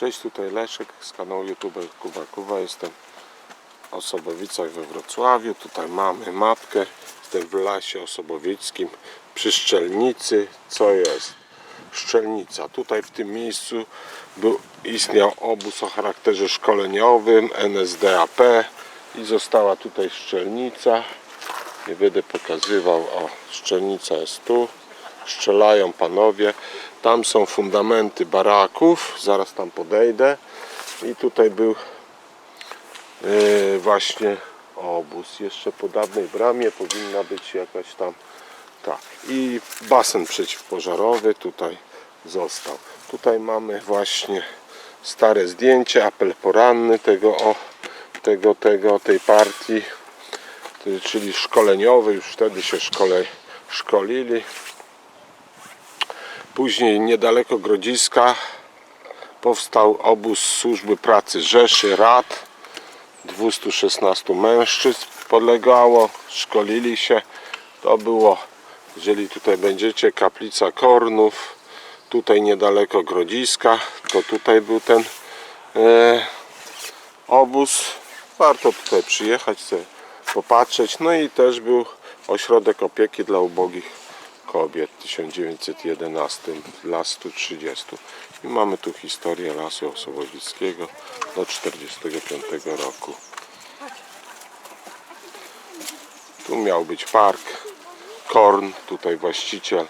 Cześć, tutaj Leszek z kanału YouTube Kuba Kuba. Jestem w Osobowicach we Wrocławiu. Tutaj mamy mapkę. Jestem w Lasie Osobowickim przy Szczelnicy. Co jest? Szczelnica. Tutaj w tym miejscu był, istniał obóz o charakterze szkoleniowym NSDAP i została tutaj szczelnica. Nie będę pokazywał. O, szczelnica jest tu. Strzelają panowie. Tam są fundamenty baraków. Zaraz tam podejdę. I tutaj był e, właśnie obóz. Jeszcze po dawnej bramie powinna być jakaś tam tak. I basen przeciwpożarowy tutaj został. Tutaj mamy właśnie stare zdjęcie, apel poranny tego o tego, tego, tej partii, czyli szkoleniowy, już wtedy się szkole, szkolili. Później niedaleko Grodziska powstał obóz służby pracy Rzeszy Rad. 216 mężczyzn podlegało, szkolili się. To było, jeżeli tutaj będziecie, kaplica Kornów. Tutaj niedaleko Grodziska, to tutaj był ten e, obóz. Warto tutaj przyjechać, sobie popatrzeć. No i też był ośrodek opieki dla ubogich kobiet w 1911 dla 130 i mamy tu historię Lasu Osobowickiego do 1945 roku. Tu miał być park Korn tutaj właściciel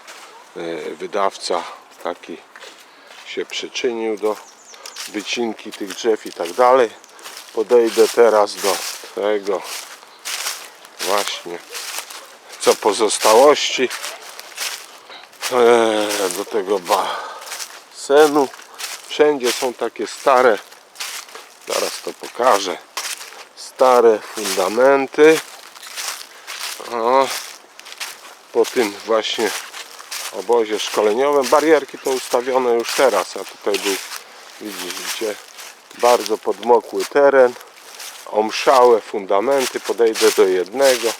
e, wydawca taki się przyczynił do wycinki tych drzew i tak dalej. Podejdę teraz do tego właśnie co pozostałości do tego basenu. Wszędzie są takie stare. Zaraz to pokażę. Stare fundamenty. O, po tym właśnie obozie szkoleniowym. Barierki to ustawione już teraz a tutaj był widzicie bardzo podmokły teren. Omszałe fundamenty. Podejdę do jednego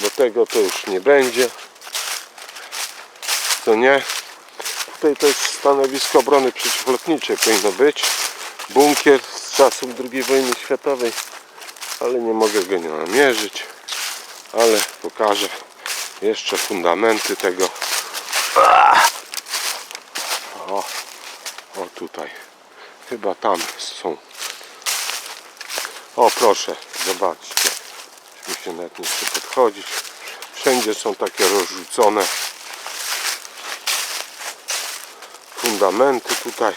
do tego to już nie będzie to nie. Tutaj to jest stanowisko obrony przeciwlotniczej powinno być. Bunkier z czasów II wojny światowej ale nie mogę go nie namierzyć ale pokażę jeszcze fundamenty tego. O, o tutaj. Chyba tam są. O proszę zobaczcie. Mi się nawet nie podchodzić. Wszędzie są takie rozrzucone fundamenty tutaj.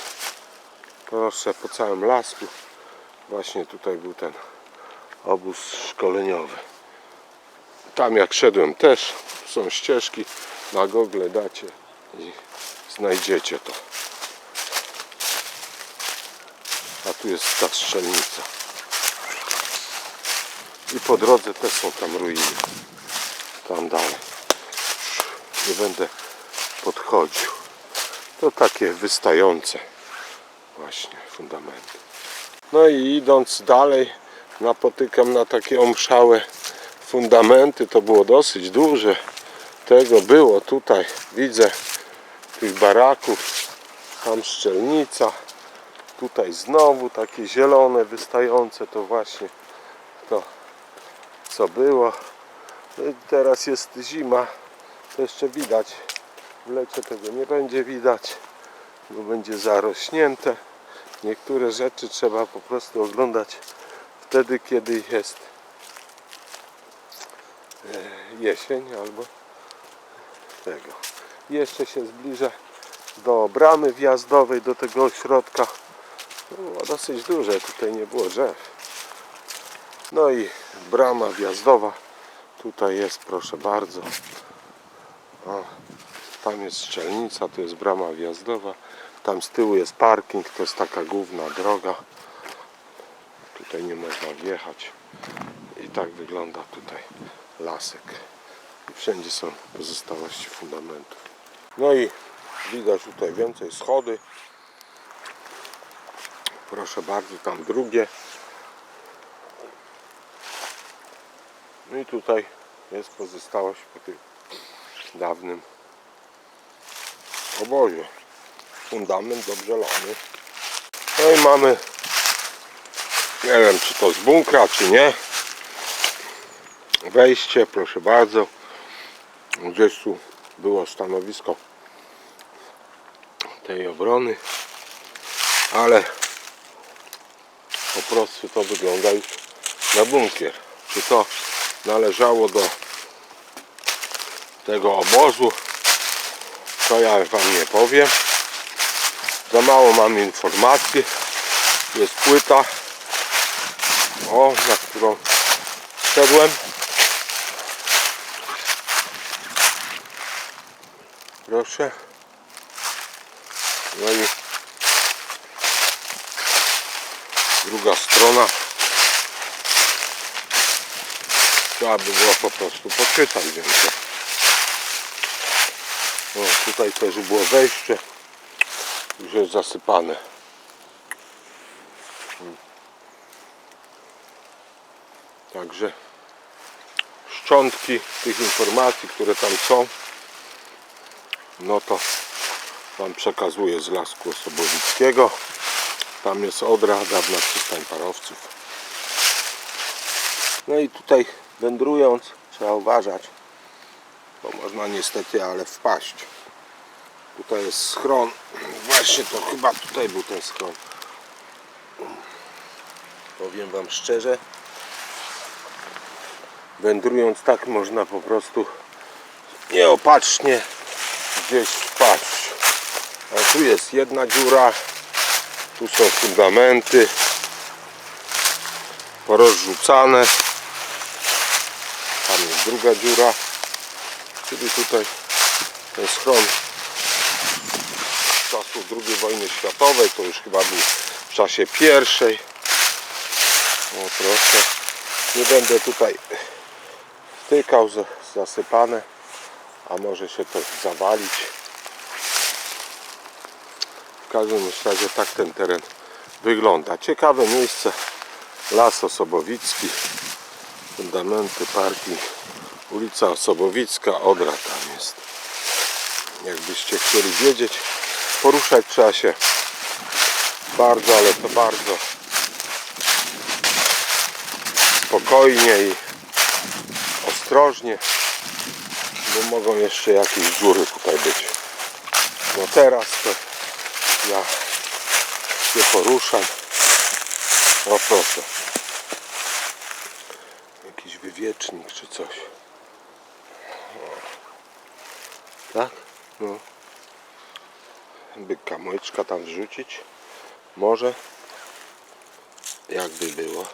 Proszę po całym lasku. Właśnie tutaj był ten obóz szkoleniowy. Tam jak szedłem też są ścieżki. Na Google dacie i znajdziecie to. A tu jest ta strzelnica. I po drodze też są tam ruiny. Tam dalej. Nie będę podchodził to takie wystające właśnie fundamenty. No i idąc dalej napotykam na takie omszałe fundamenty. To było dosyć duże. Tego było tutaj widzę tych baraków tam szczelnica. Tutaj znowu takie zielone wystające to właśnie to co było. No teraz jest zima. To jeszcze widać w lecie tego nie będzie widać bo będzie zarośnięte. Niektóre rzeczy trzeba po prostu oglądać wtedy kiedy jest e, jesień albo tego. Jeszcze się zbliżę do bramy wjazdowej do tego ośrodka. No, było dosyć duże tutaj nie było drzew. No i brama wjazdowa. Tutaj jest proszę bardzo. O, tam jest strzelnica tu jest brama wjazdowa tam z tyłu jest parking to jest taka główna droga. Tutaj nie można wjechać. I tak wygląda tutaj lasek. I wszędzie są pozostałości fundamentów no i widać tutaj więcej schody. Proszę bardzo tam drugie. No i tutaj jest pozostałość po tym dawnym obozie fundament dobrze lany No i mamy, nie wiem czy to z bunkra, czy nie. Wejście, proszę bardzo. Gdzieś tu było stanowisko tej obrony, ale po prostu to wygląda już na bunkier. Czy to należało do tego obozu, to ja wam nie powiem. Za mało mam informacji. Jest płyta, o, na którą szedłem. Proszę. No i druga strona. Trzeba by było po prostu poczytać więcej. O, tutaj też było wejście. Już jest zasypane. Także szczątki tych informacji, które tam są, no to Wam przekazuję z Lasku Osobowickiego. Tam jest Odra, dawna przystań parowców. No i tutaj wędrując trzeba uważać, bo można niestety, ale wpaść. Tutaj jest schron. Właśnie to chyba tutaj był ten schron. Powiem Wam szczerze, wędrując tak można po prostu nieopatrznie gdzieś wpaść. A tu jest jedna dziura, tu są fundamenty porozrzucane. Tam jest druga dziura, czyli tutaj ten schron z czasów II wojny światowej, to już chyba był w czasie pierwszej. O proszę, nie będę tutaj wtykał, za- zasypane, a może się to zawalić. W każdym razie tak ten teren wygląda. Ciekawe miejsce, Las Osobowicki, fundamenty, parking, ulica Osobowicka, Odra tam jest. Jakbyście chcieli wiedzieć, poruszać trzeba się bardzo, ale to bardzo spokojnie i ostrożnie, bo mogą jeszcze jakieś dziury tutaj być. No teraz to ja się poruszam. O proszę. Jakiś wywiecznik czy coś. O. Tak? No. By kamyczka tam wrzucić. Może. Jakby było.